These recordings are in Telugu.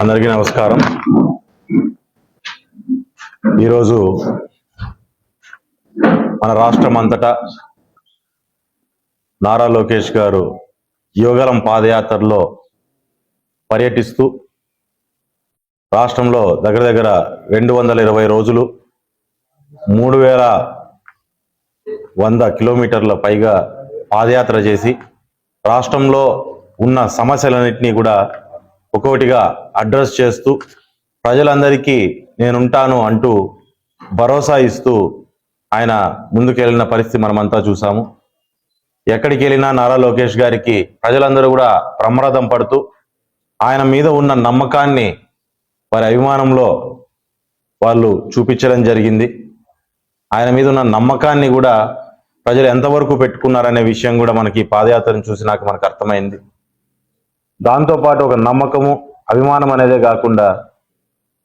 అందరికీ నమస్కారం. ఈరోజు మన రాష్ట్రం అంతటా నారా లోకేష్ గారు యోగలం పాదయాత్రలో పర్యటిస్తూ రాష్ట్రంలో దగ్గర దగ్గర రెండు వందల ఇరవై రోజులు మూడు వేల వంద కిలోమీటర్ల పైగా పాదయాత్ర చేసి రాష్ట్రంలో ఉన్న సమస్యలన్నింటినీ కూడా ఒక్కొక్కటిగా అడ్రస్ చేస్తూ ప్రజలందరికీ నేనుంటాను అంటూ భరోసా ఇస్తూ ఆయన ముందుకెళ్ళిన పరిస్థితి మనమంతా చూసాము. ఎక్కడికి వెళ్ళినా నారా లోకేష్ గారికి ప్రజలందరూ కూడా ప్రమాదం పడుతూ ఆయన మీద ఉన్న నమ్మకాన్ని వారి అభిమానంలో వాళ్ళు చూపించడం జరిగింది. ఆయన మీద ఉన్న నమ్మకాన్ని కూడా ప్రజలు ఎంతవరకు పెట్టుకున్నారనే విషయం కూడా మనకి పాదయాత్రను పాదయాత్రను చూసినాక మనకు అర్థమైంది. దాంతోపాటు ఒక నమ్మకము అభిమానం అనేదే కాకుండా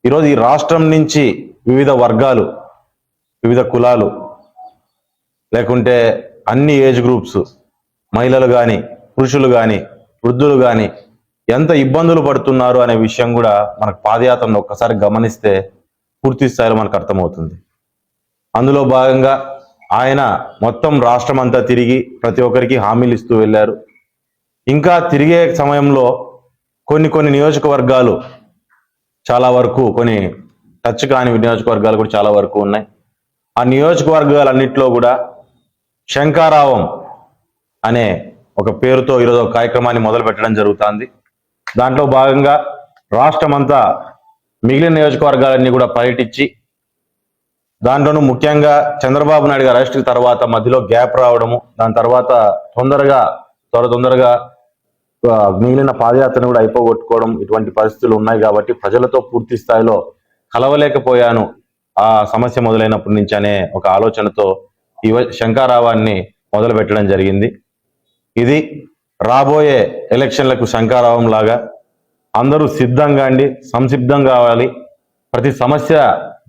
ఈరోజు ఈ రాష్ట్రం నుంచి వివిధ వర్గాలు వివిధ కులాలు లేకుంటే అన్ని ఏజ్ గ్రూప్స్ మహిళలు కానీ పురుషులు కానీ వృద్ధులు కానీ ఎంత ఇబ్బందులు పడుతున్నారు అనే విషయం కూడా మనకు పాదయాత్రను ఒక్కసారి గమనిస్తే పూర్తి స్థాయిలో మనకు అర్థమవుతుంది. అందులో భాగంగా ఆయన మొత్తం రాష్ట్రం అంతా తిరిగి ప్రతి ఒక్కరికి హామీలు ఇస్తూ వెళ్ళారు. ఇంకా తిరిగే సమయంలో కొన్ని కొన్ని నియోజకవర్గాలు చాలా వరకు కొన్ని టచ్ కాని నియోజకవర్గాలు కూడా చాలా వరకు ఉన్నాయి. ఆ నియోజకవర్గాలన్నింటిలో కూడా శంకారావం అనే ఒక పేరుతో ఈరోజు ఒక కార్యక్రమాన్ని మొదలు పెట్టడం జరుగుతుంది. దాంట్లో భాగంగా రాష్ట్రమంతా మిగిలిన నియోజకవర్గాలన్నీ కూడా పర్యటించి దాంట్లోనూ ముఖ్యంగా చంద్రబాబు నాయుడు గారు అరెస్ట్ తర్వాత మధ్యలో గ్యాప్ రావడము దాని తర్వాత తొందరగా త్వర తొందరగా మిగిలిన పాదయాత్రను కూడా అయిపోగొట్టుకోవడం ఇటువంటి పరిస్థితులు ఉన్నాయి కాబట్టి ప్రజలతో పూర్తి స్థాయిలో కలవలేకపోయాను. ఆ సమస్య మొదలైనప్పటి నుంచి అనే ఒక ఆలోచనతో ఈ శంకారావాన్ని మొదలు పెట్టడం జరిగింది. ఇది రాబోయే ఎలక్షన్లకు శంకారావం లాగా అందరూ సిద్ధంగా అండి సంసిద్ధం కావాలి ప్రతి సమస్య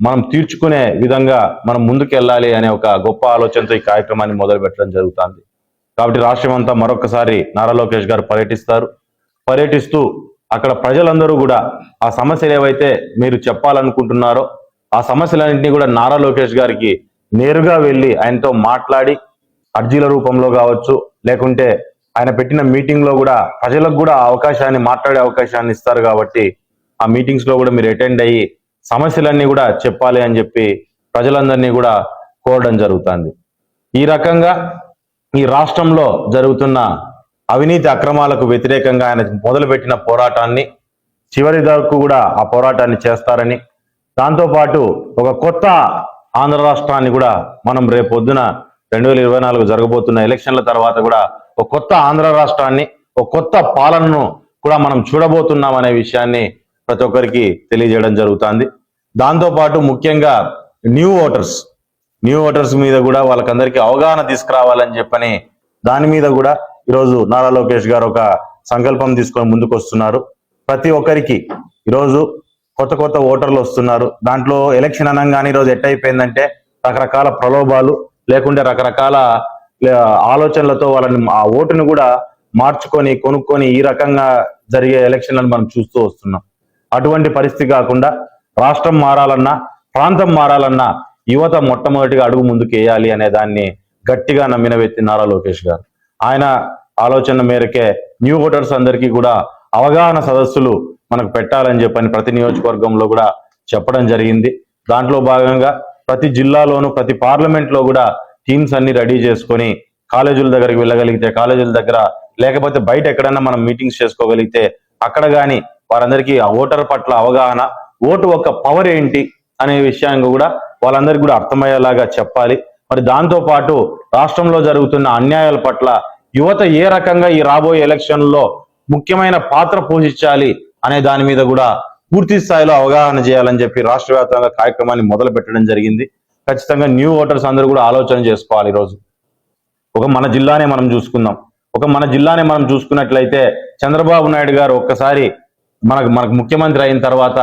మనం తీర్చుకునే విధంగా మనం ముందుకు వెళ్ళాలి అనే ఒక గొప్ప ఆలోచనతో ఈ కార్యక్రమాన్ని మొదలు పెట్టడం జరుగుతుంది. కాబట్టి రాష్ట్రం అంతా మరొకసారి నారా లోకేష్ గారు పర్యటిస్తారు. పర్యటిస్తూ అక్కడ ప్రజలందరూ కూడా ఆ సమస్యలు ఏవైతే మీరు చెప్పాలనుకుంటున్నారో ఆ సమస్యలన్నింటినీ కూడా నారా లోకేష్ గారికి నేరుగా వెళ్ళి ఆయనతో మాట్లాడి అర్జీల రూపంలో కావచ్చు లేకుంటే ఆయన పెట్టిన మీటింగ్లో కూడా ప్రజలకు కూడా ఆ అవకాశాన్ని మాట్లాడే అవకాశాన్ని ఇస్తారు కాబట్టి ఆ మీటింగ్స్లో కూడా మీరు అటెండ్ అయ్యి సమస్యలన్నీ కూడా చెప్పాలి అని చెప్పి ప్రజలందరినీ కూడా కోరడం జరుగుతుంది. ఈ రకంగా ఈ రాష్ట్రంలో జరుగుతున్న అవినీతి అక్రమాలకు వ్యతిరేకంగా ఆయన మొదలుపెట్టిన పోరాటాన్ని చివరి వరకు కూడా ఆ పోరాటాన్ని చేస్తారని దాంతోపాటు ఒక కొత్త ఆంధ్ర రాష్ట్రాన్ని కూడా మనం రేపొద్దున రెండు వేల ఇరవై నాలుగు జరగబోతున్న ఎలక్షన్ల తర్వాత కూడా ఒక కొత్త ఆంధ్ర రాష్ట్రాన్ని ఒక కొత్త పాలనను కూడా మనం చూడబోతున్నాం అనే విషయాన్ని ప్రతి ఒక్కరికి తెలియజేయడం జరుగుతుంది. దాంతోపాటు ముఖ్యంగా న్యూ ఓటర్స్ న్యూ ఓటర్స్ మీద కూడా వాళ్ళకందరికీ అవగాహన తీసుకురావాలని చెప్పని దాని మీద కూడా ఈరోజు నారా లోకేష్ గారు ఒక సంకల్పం తీసుకొని ముందుకు వస్తున్నారు ప్రతి ఒక్కరికి ఈరోజు కొత్త కొత్త ఓటర్లు వస్తున్నారు. దాంట్లో ఎలక్షన్ అనగానే ఈరోజు ఎట్టయిపోయిందంటే రకరకాల ప్రలోభాలు లేకుంటే రకరకాల ఆలోచనలతో వాళ్ళని ఆ ఓటును కూడా మార్చుకొని కొనుక్కొని ఈ రకంగా జరిగే ఎలక్షన్లను మనం చూస్తూ వస్తున్నాం. అటువంటి పరిస్థితి కాకుండా రాష్ట్రం మారాలన్నా ప్రాంతం మారాలన్నా యువత మొట్టమొదటిగా అడుగు ముందుకేయాలి అనే దాన్ని గట్టిగా నమ్మిన వ్యక్తి నారా లోకేష్ గారు. ఆయన ఆలోచన మేరకే న్యూ ఓటర్స్ అందరికీ కూడా అవగాహన సదస్సులు మనకు పెట్టాలని చెప్పని ప్రతి నియోజకవర్గంలో కూడా చెప్పడం జరిగింది. దాంట్లో భాగంగా ప్రతి జిల్లాలోనూ ప్రతి పార్లమెంట్లో కూడా టీమ్స్ అన్ని రెడీ చేసుకొని కాలేజీల దగ్గరికి వెళ్ళగలిగితే కాలేజీల దగ్గర లేకపోతే బయట ఎక్కడైనా మనం మీటింగ్స్ చేసుకోగలిగితే అక్కడ కానీ వారందరికీ ఆ ఓటర్ పట్ల అవగాహన ఓటు ఒక పవర్ ఏంటి అనే విషయాన్ని కూడా వాళ్ళందరికీ కూడా అర్థమయ్యేలాగా చెప్పాలి. మరి దాంతో పాటు రాష్ట్రంలో జరుగుతున్న అన్యాయాల పట్ల యువత ఏ రకంగా ఈ రాబోయే ఎలక్షన్లో ముఖ్యమైన పాత్ర పోషించాలి అనే దాని మీద కూడా పూర్తి స్థాయిలో అవగాహన చేయాలని చెప్పి రాష్ట్ర వ్యాప్తంగా కార్యక్రమాన్ని మొదలు పెట్టడం జరిగింది. ఖచ్చితంగా న్యూ ఓటర్స్ అందరూ కూడా ఆలోచన చేసుకోవాలి ఈరోజు. ఒక మన జిల్లానే మనం చూసుకుందాం. ఒక మన జిల్లానే మనం చూసుకున్నట్లయితే చంద్రబాబు నాయుడు గారు ఒక్కసారి మనకు మనకు ముఖ్యమంత్రి అయిన తర్వాత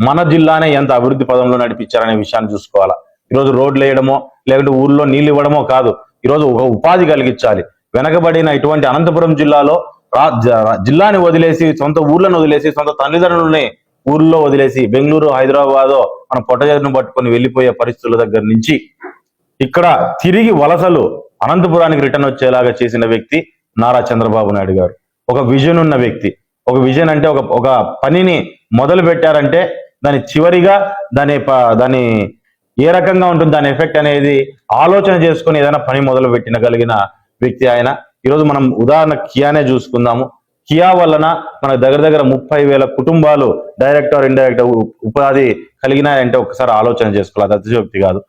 మన జిల్లానే ఎంత అభివృద్ధి పదంలో నడిపించారనే విషయాన్ని చూసుకోవాలా. ఈరోజు రోడ్లు వేయడమో లేకుంటే ఊర్లో నీళ్ళు ఇవ్వడమో కాదు. ఈరోజు ఒక ఉపాధి కలిగించాలి. వెనకబడిన ఇటువంటి అనంతపురం జిల్లాలో రా- జ- జిల్లాని వదిలేసి సొంత ఊర్లను వదిలేసి సొంత తల్లిదండ్రులని ఊర్లో వదిలేసి బెంగళూరు హైదరాబాద్ మన పొట్టజను పట్టుకొని వెళ్ళిపోయే పరిస్థితుల దగ్గర నుంచి ఇక్కడ తిరిగి వలసలు అనంతపురానికి రిటర్న్ వచ్చేలాగా చేసిన వ్యక్తి నారా చంద్రబాబు నాయుడు గారు ఒక విజన్ ఉన్న వ్యక్తి. ఒక విజన్ అంటే ఒక ఒక పనిని మొదలు పెట్టారంటే దాని చివరిగా దాని ప- దాని ఏ రకంగా ఉంటుంది దాని ఎఫెక్ట్ అనేది ఆలోచన చేసుకుని ఏదైనా పని మొదలు పెట్టినగలిగిన వ్యక్తి ఆయన. ఈరోజు మనం ఉదాహరణ కియానే చూసుకుందాము. కియా వలన మన దగ్గర దగ్గర ముప్పై వేల కుటుంబాలు డైరెక్ట్ ఆర్ ఇండైరెక్ట్ ఉపాధి కలిగినాయంటే ఒకసారి ఆలోచన చేసుకోవాలి. అది అతిశయోక్తి కాదు.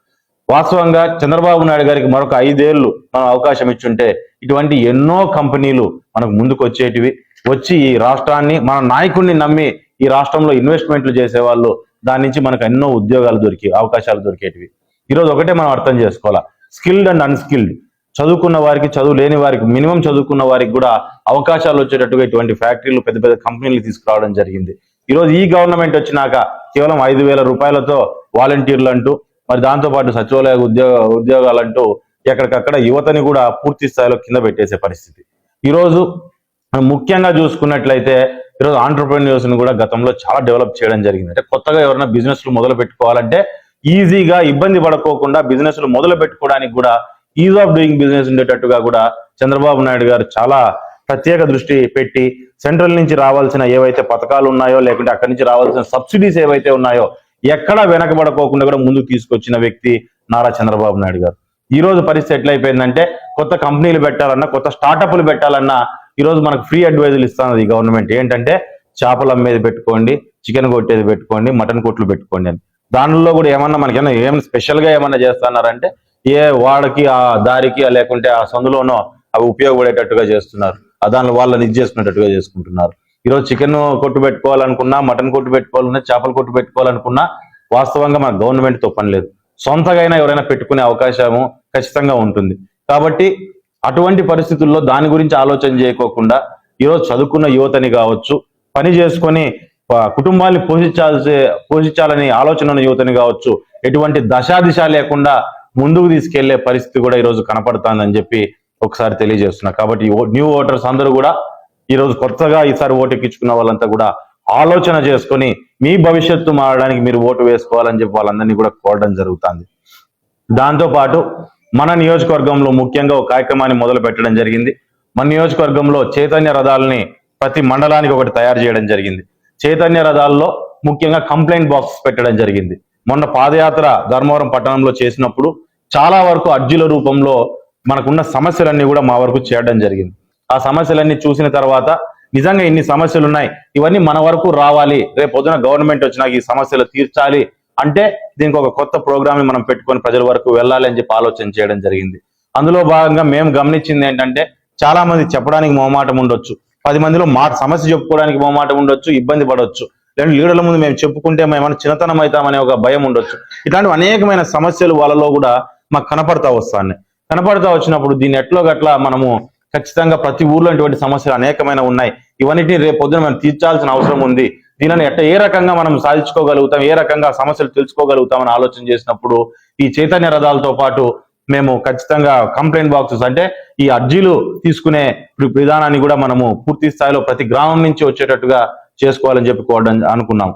వాస్తవంగా చంద్రబాబు నాయుడు గారికి మరొక ఐదేళ్ళు మనం అవకాశం ఇచ్చుంటే ఇటువంటి ఎన్నో కంపెనీలు మనకు ముందుకు వచ్చేటివి వచ్చి ఈ రాష్ట్రాన్ని మన నాయకుడిని నమ్మి ఈ రాష్ట్రంలో ఇన్వెస్ట్మెంట్లు చేసేవాళ్ళు దాని నుంచి మనకు ఎన్నో ఉద్యోగాలు దొరికి అవకాశాలు దొరికేటివి. ఈరోజు ఒకటే మనం అర్థం చేసుకోవాలా. Skilled and unskilled. చదువుకున్న వారికి చదువు లేని వారికి మినిమం చదువుకున్న వారికి కూడా అవకాశాలు వచ్చేటట్టుగా ఇటువంటి ఫ్యాక్టరీలు పెద్ద పెద్ద కంపెనీలు తీసుకురావడం జరిగింది. ఈరోజు ఈ గవర్నమెంట్ వచ్చినాక కేవలం ఐదు వేల రూపాయలతో వాలంటీర్లు అంటూ మరి దాంతో పాటు సచివాలయ ఉద్యోగ ఉద్యోగాలంటూ ఎక్కడికక్కడ యువతని కూడా పూర్తి స్థాయిలో కింద పెట్టేసే పరిస్థితి. ఈరోజు ముఖ్యంగా చూసుకున్నట్లయితే ఈరోజు ఆంటర్ప్రెన్యూర్స్ని కూడా గతంలో చాలా డెవలప్ చేయడం జరిగింది. అంటే కొత్తగా ఎవరైనా బిజినెస్లు మొదలు పెట్టుకోవాలంటే ఈజీగా ఇబ్బంది పడుకోకుండా బిజినెస్లు మొదలు పెట్టుకోవడానికి కూడా ఈజ్ ఆఫ్ డూయింగ్ బిజినెస్ ఉండేటట్టుగా కూడా చంద్రబాబు నాయుడు గారు చాలా ప్రత్యేక దృష్టి పెట్టి సెంట్రల్ నుంచి రావాల్సిన ఏవైతే పథకాలు ఉన్నాయో లేకుంటే అక్కడి నుంచి రావాల్సిన సబ్సిడీస్ ఏవైతే ఉన్నాయో ఎక్కడా వెనకబడకోకుండా కూడా ముందుకు తీసుకొచ్చిన వ్యక్తి నారా చంద్రబాబు నాయుడు గారు. ఈ రోజు పరిస్థితి ఎట్లయిపోయిందంటే కొత్త కంపెనీలు పెట్టాలన్నా కొత్త స్టార్టప్లు పెట్టాలన్నా ఈరోజు మనకు ఫ్రీ అడ్వైజులు ఇస్తున్నది ఈ గవర్నమెంట్. ఏంటంటే చేపలు అమ్మేది పెట్టుకోండి చికెన్ కొట్టేది పెట్టుకోండి మటన్ కొట్లు పెట్టుకోండి అని. దానిలో కూడా ఏమన్నా మనకేమన్నా ఏం స్పెషల్గా ఏమన్నా చేస్తున్నారంటే ఏ వాడికి ఆ దారికి లేకుంటే ఆ సందులోనో అవి ఉపయోగపడేటట్టుగా చేస్తున్నారు. దానిలో వాళ్ళని ఇది చేసుకునేటట్టుగా చేసుకుంటున్నారు. ఈరోజు చికెన్ కొట్టు పెట్టుకోవాలనుకున్నా మటన్ కొట్టు పెట్టుకోవాలన్నా చేపల కొట్టు పెట్టుకోవాలనుకున్నా వాస్తవంగా మన గవర్నమెంట్తో పని లేదు. సొంతగా అయినా ఎవరైనా పెట్టుకునే అవకాశము ఖచ్చితంగా ఉంటుంది. కాబట్టి అటువంటి పరిస్థితుల్లో దాని గురించి ఆలోచన చేయకోకుండా ఈరోజు చదువుకున్న యువతని కావచ్చు పని చేసుకొని కుటుంబాన్ని పోషించాల్సి పోషించాలని ఆలోచన ఉన్న యువతని కావచ్చు ఎటువంటి దశాదిశ లేకుండా ముందుకు తీసుకెళ్ళే పరిస్థితి కూడా ఈరోజు కనపడుతుందని చెప్పి ఒకసారి తెలియజేస్తున్నా. కాబట్టి న్యూ ఓటర్స్ అందరూ కూడా ఈ రోజు కొత్తగా ఈసారి ఓటు ఎక్కించుకున్న వాళ్ళంతా కూడా ఆలోచన చేసుకొని మీ భవిష్యత్తు మారడానికి మీరు ఓటు వేసుకోవాలని చెప్పి వాళ్ళందరినీ కూడా కోరడం జరుగుతుంది. దాంతో పాటు మన నియోజకవర్గంలో ముఖ్యంగా ఒక కార్యక్రమాన్ని మొదలు పెట్టడం జరిగింది. మన నియోజకవర్గంలో చైతన్య రథాలని ప్రతి మండలానికి ఒకటి తయారు చేయడం జరిగింది. చైతన్య రథాల్లో ముఖ్యంగా కంప్లైంట్ బాక్స్ పెట్టడం జరిగింది. మొన్న పాదయాత్ర ధర్మవరం పట్టణంలో చేసినప్పుడు చాలా వరకు అర్జీల రూపంలో మనకున్న సమస్యలన్నీ కూడా మా వరకు చేయడం జరిగింది. ఆ సమస్యలన్నీ చూసిన తర్వాత నిజంగా ఇన్ని సమస్యలు ఉన్నాయి ఇవన్నీ మన వరకు రావాలి. రేపు పొద్దున గవర్నమెంట్ వచ్చినాక ఈ సమస్యలు తీర్చాలి. అంటే దీనికి ఒక కొత్త ప్రోగ్రామ్ని మనం పెట్టుకొని ప్రజల వరకు వెళ్ళాలి అని చెప్పి ఆలోచన చేయడం జరిగింది. అందులో భాగంగా మేము గమనించింది ఏంటంటే చాలా మంది చెప్పడానికి మొహమాటం ఉండొచ్చు. పది మందిలో మా సమస్య చెప్పుకోవడానికి మొహమాటం ఉండొచ్చు ఇబ్బంది పడవచ్చు లేదంటే లీడర్ల ముందు మేము చెప్పుకుంటే మేము చిన్నతనం అవుతామనే ఒక భయం ఉండొచ్చు. ఇట్లాంటి అనేకమైన సమస్యలు వాళ్ళలో కూడా మాకు కనపడతా వస్తాయి కనపడతా వచ్చినప్పుడు దీన్ని ఎట్లో గట్లా మనము ఖచ్చితంగా ప్రతి ఊర్లో ఇటువంటి సమస్యలు అనేకమైన ఉన్నాయి. ఇవన్నిటిని రేపు పొద్దున మనం తీర్చాల్సిన అవసరం ఉంది. దీనిని ఎట్ట ఏ రకంగా మనం సాధించుకోగలుగుతాం ఏ రకంగా సమస్యలు తెలుసుకోగలుగుతాం అని ఆలోచన చేసినప్పుడు ఈ చైతన్య రథాలతో పాటు మేము ఖచ్చితంగా కంప్లైంట్ బాక్సెస్ అంటే ఈ అర్జీలు తీసుకునే విధానాన్ని కూడా మనము పూర్తి స్థాయిలో ప్రతి గ్రామం నుంచి వచ్చేటట్టుగా చేసుకోవాలని చెప్పి కోరడం అనుకున్నాం.